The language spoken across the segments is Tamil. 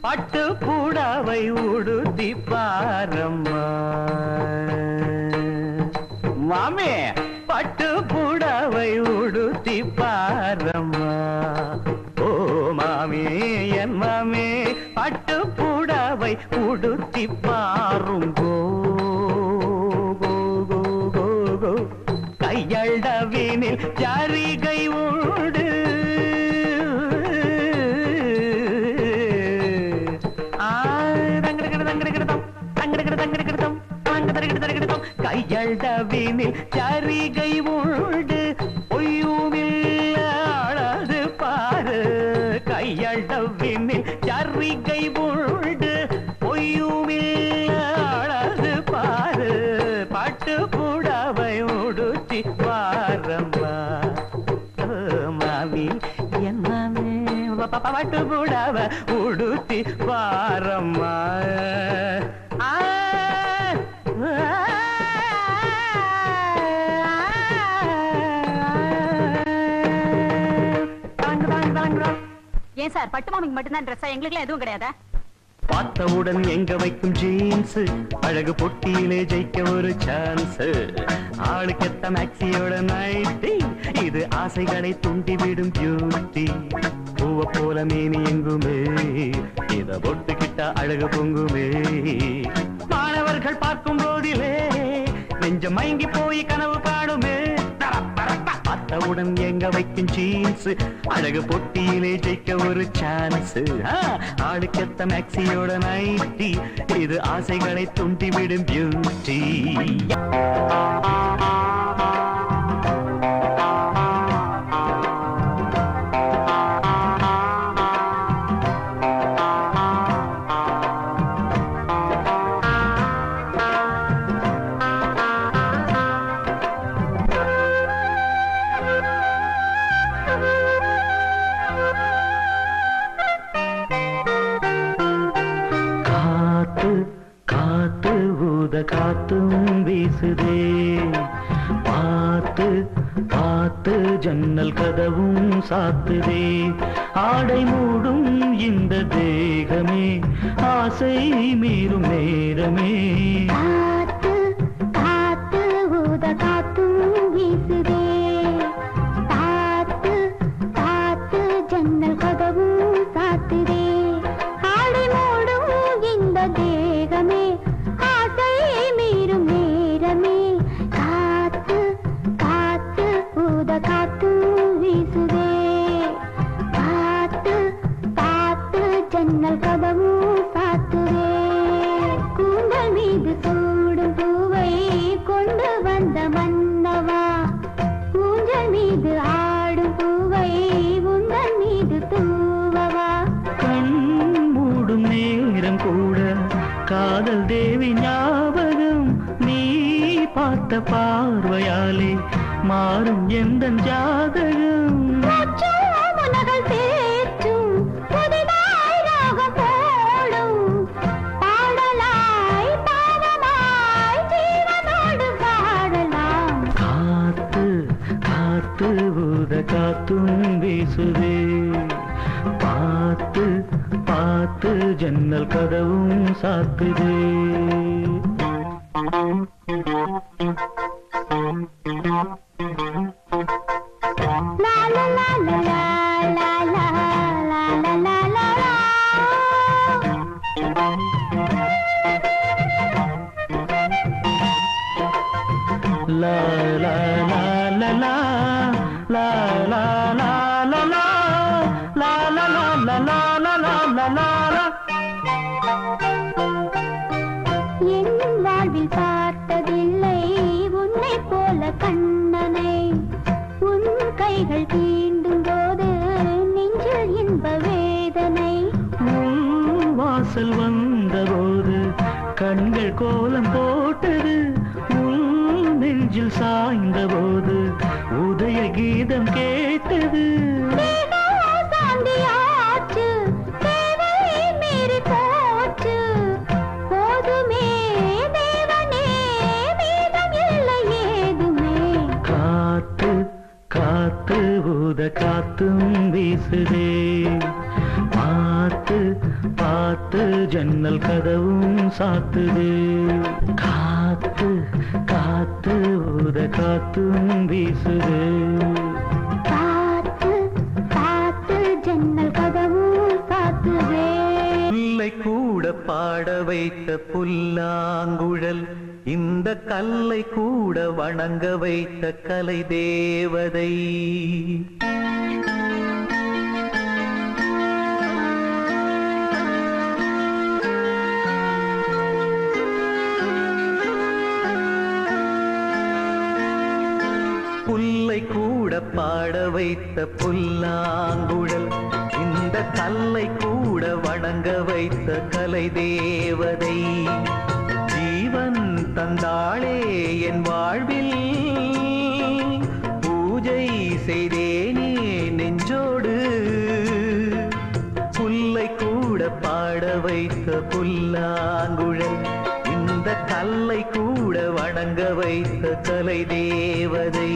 பட்டு பூடாவை உடுத்தி பாரம்மா. மாமே பட்டு பூடாவை உடுத்தி பாரம்மா. ஓ மாமே என் மாமே பட்டு பூடாவை உடுத்தி பாருங்கோ கோ கோ, கையளவினில் சரிகை உண்டு பொய்யுமில்ல அழகு பாரு. கையளவினில் சரிகை உண்டு சார். பட்டு மாமிக்கு மட்டும்தான் ட்ரெஸ்ஸா எங்களுக்குலாம் எதுவும் கிடையாதா? பார்த்தவுடன் எங்க வைக்கும் ஜீன்ஸ் அழகு பொட்டியிலே ஜெயிக்க ஒரு சான்ஸ் ஆளுக்கெத்த மேக்சியோட நைட்டி இது ஆசைகளை தூண்டிவிடும் பியூட்டி பூவ போல மீனி எங்குமே. இத பொட்டுக்கிட்ட அழகு பொங்குமே. மாணவர்கள் பார்க்கும் போதிலே நெஞ்ச மயங்கி போய் கனவு காணுமே. பார்த்தவுடன் எங்க வைக்கும் ஜீன்ஸ் அழகு பொட்டியிலே ஜெயிக்க ஒரு சான்ஸ் ஆளுக்கெத்த மேக்சியோட நைட்டி இது ஆசைகளை துண்டிவிடும் பியூட்டி காதல் தேவி ஞாபகம் நீ பார்த்த பார்வையாலே மாறும் எந்த ஜாதகம்? காத்து காத்து ஊத காத்தும் வீசுதே. பார்த்து ஜன்னல் கதவும் சாத்துதே. love கண்கள் கோலம் போட்டது உன் நெஞ்சில் சாய்ந்த போது உதய கீதம் கேட்டது. காத்து காத்து ஊத காத்தும் வீசுதே. காத்து ஜன்னல் கதவும் சாத்துது. காத்து காத்து ஊத காத்தும் வீசுது. காத்து காத்து ஜன்னல் கதவும் காத்துதே புல்லை கூட பாட வைத்த புல்லாங்குழல் இந்த கல்லை கூட வணங்க வைத்த கலை தேவதை பாட வைத்த புல்லாங்குழல் இந்த கல்லை கூட வணங்க வைத்த கலை தேவதை. ஜீவன் தந்தாளே என் வாழ்வில். பூஜை செய்தேனே நெஞ்சோடு. புல்லை கூட பாட வைத்த புல்லாங்குழல் இந்த கல்லை கூட வணங்க வைத்த கலை தேவதை.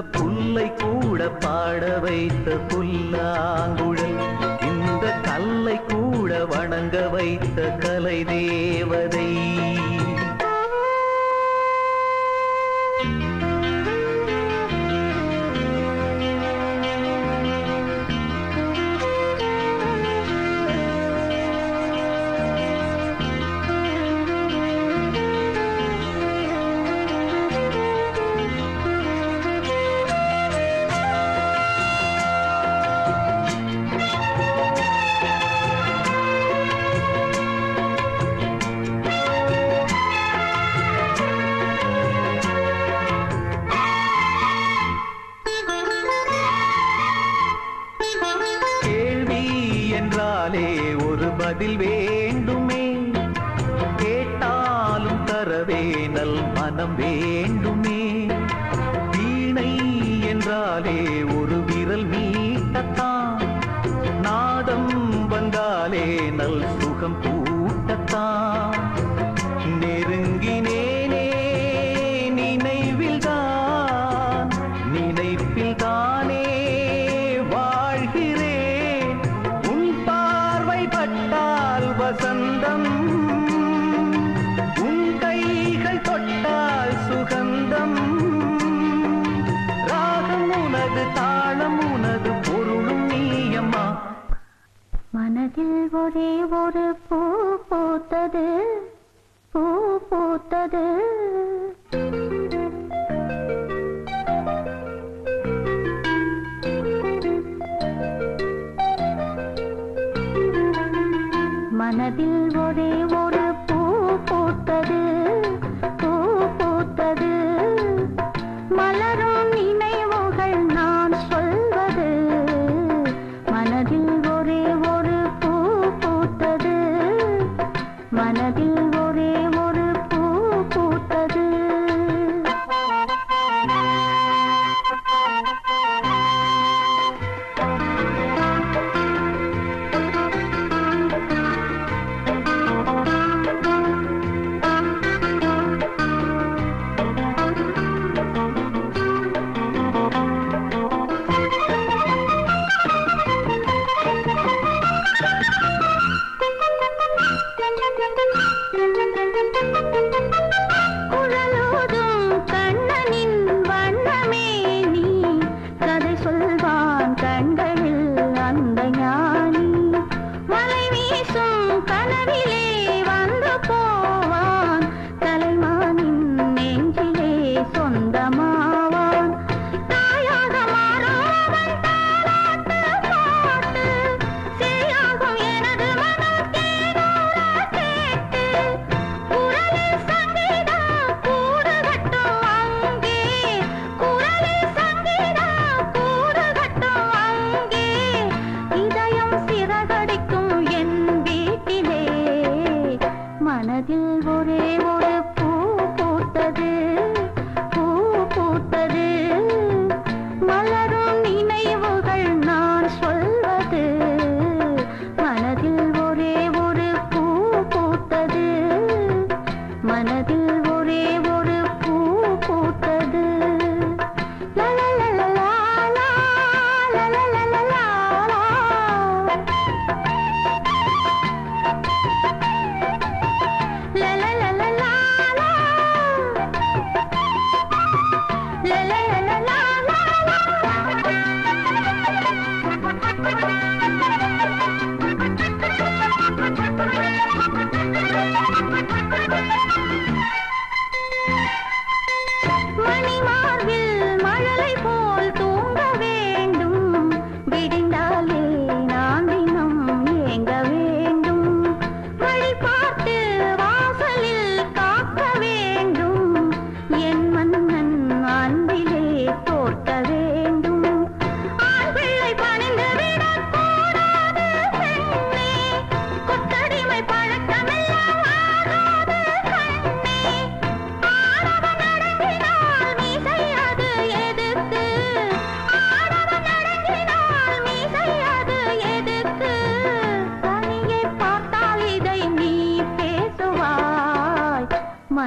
புல்லை கூட பாட வைத்த புல்லாங்கு மனம் வேண்டுமே. வீணை என்றாலே ஒரு விரல் மீட்டத்தான். நாதம் வந்தாலே நல் சுகம் கூட்டத்தான். நெருங்கினே மனதில் ஒரே ஒரு பூ பூத்தது பூ பூத்தது.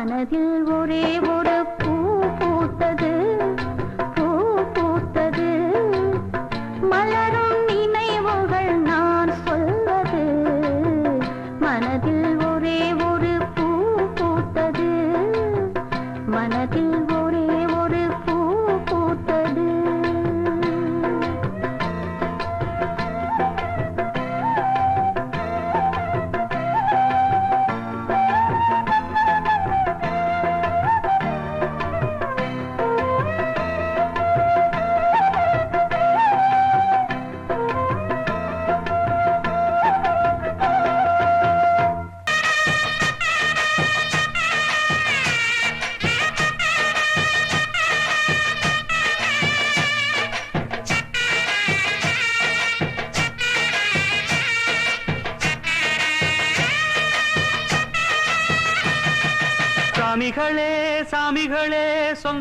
மனதில் ஒரே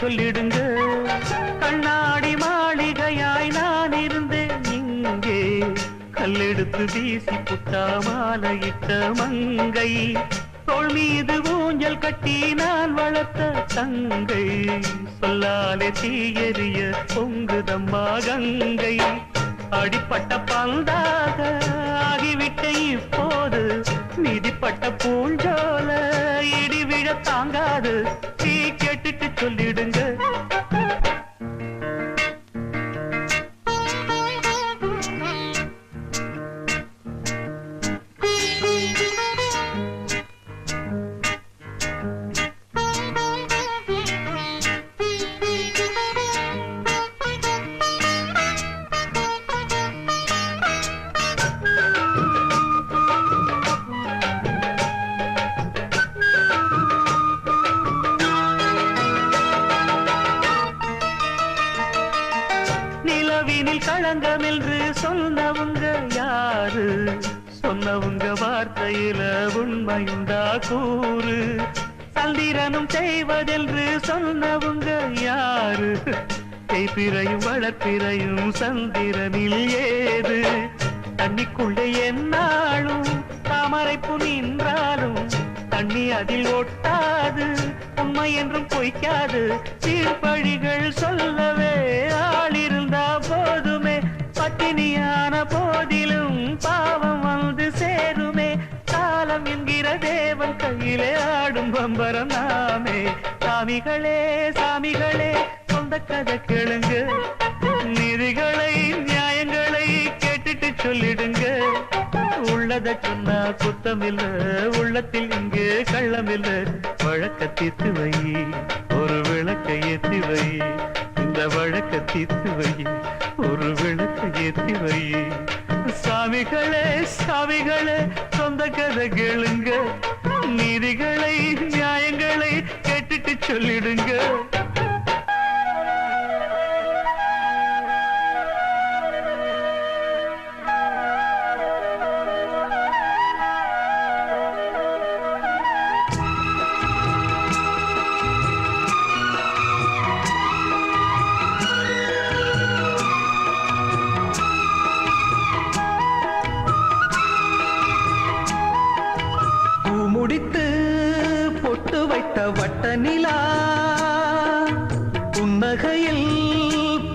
சொல்லிடுங்க. கண்ணாடி மாளிகையாய் நான் இருந்தேன் இங்கே. கல்லெடுத்து வீசி புட்டா மாலையிட்ட மங்கை. தோல் மீது ஊஞ்சல் கட்டி நான் வளர்த்த தங்கை. சொல்லாலே தீயறிய பொங்குதம்மா கங்கை. அடிப்பட்ட பந்தாக ஆகிவிட்ட இப்போது. மிதிப்பட்ட பூஞ்சோல இடிவிழ தாங்காது. தீ சொல்லிடுங்க. வார்த்தையில உண்மையுண்டா கூறு. சந்திரனும் செய்வதென்று சொன்னவங்க யாரு? தேய்பிறையும் வளர்ப்பிறையும் சந்திரனில் ஏது? தண்ணிக்குள்ளே என்னாலும் தாமரைப்பு நின்றாலும் தண்ணி அதில் ஒட்டாது. உண்மை என்றும் பொய்க்காது. சீர்பழிகள் சொல்லவே தேவன் கையிலே ஆடும் பம்பரம் நாமே. சாமிகளே சாமிகளே சொந்த கதை கேளுங்க. நிதிகளை நியாயங்களை கேட்டுட்டு சொல்லிடுங்க. உள்ளத சொன்னா குத்தமில்ல உள்ளத்தில் இங்கு கள்ளமில்ல. வழக்க தீர்த்து வை ஒரு விளக்கை ஏத்தி வை. இந்த வழக்க தீர்த்து வை ஒரு விளக்கை ஏத்தி வை. சாமிகளே சாமிகளே சொந்த கதை கேளுங்க. நீதிகளை நியாயங்களை கேட்டுட்டு சொல்லிடுங்க.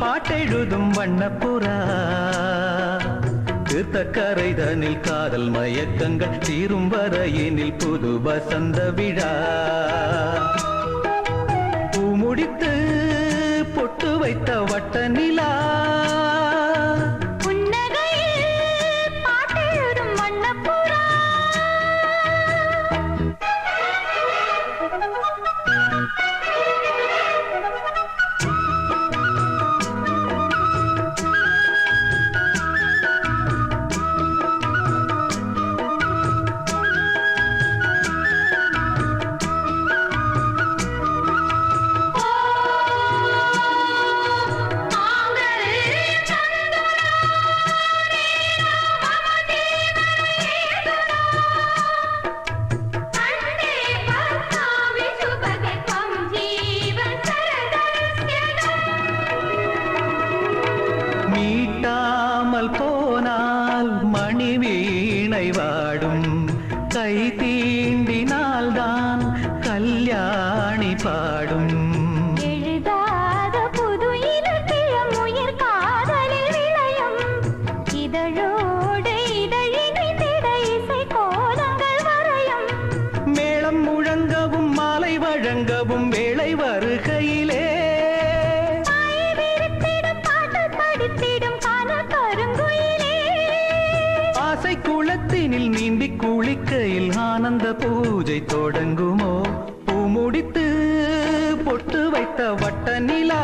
பாட்டெழுதும் வண்ணப்புறா. தீர்த்த கரைதனில் காதல் மயக்கங்கள் தீரும் வரையினில் புது வசந்த விழா. பூ முடித்து பொட்டு வைத்த வட்ட நிலா. இதழோடு மேளம் முழங்கவும் மாலை வழங்கவும் வேளை வருகையிலே. ஆசை குளத்தினில் நீந்தி குளிக்கையில் ஆனந்த பூஜை தொடங்குமோ? பூ பொட்டு வைத்த வட்ட நிலா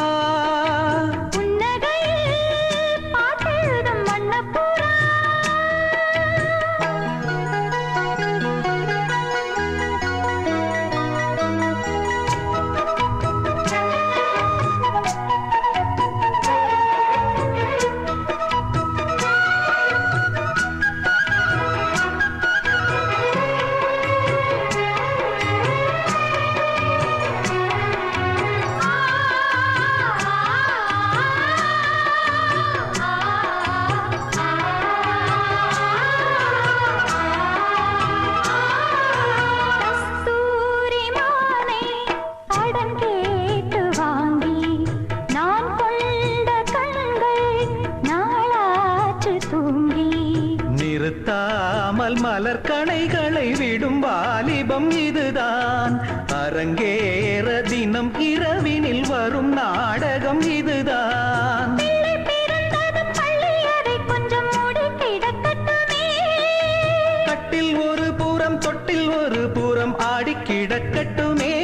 கிடக்கட்டுமே.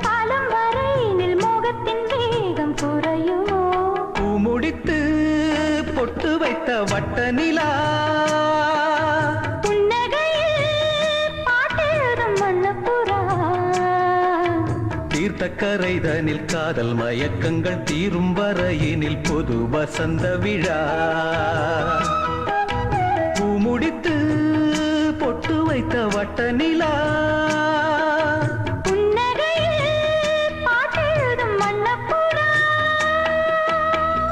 காலம் வரையினில் மோகத்தின் வேகம் குறையுமோ. பூ முடித்து பொட்டு வைத்த வட்ட நிலா. புன்னகையில் பாட்டெழுதும் வண்ணப்புறா. தீர்த்தக்கரை தனில் காதல் மயக்கங்கள் தீரும் வரையினில் பொது வசந்த விழா. வட்ட நிலா.